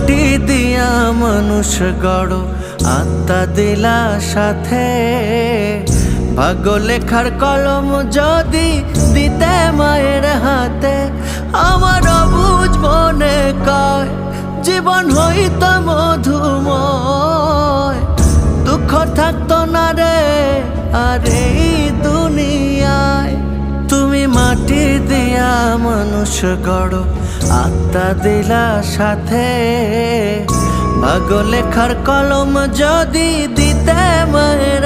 মাটি দিয়া মানুষ গড়, আত্মা দিলা সাথে। ভাগ্য লেখার কলম যদি দিতে মায়ের হাতে, আমার অবুঝ মনে কয়, জীবন হইত মধুময়। দুঃখ থাকতো না রে, আর এই মানুষ গড় আত্মা দিলা সাথে। ভাগ লেখার কলম যদি দিতে মায়ের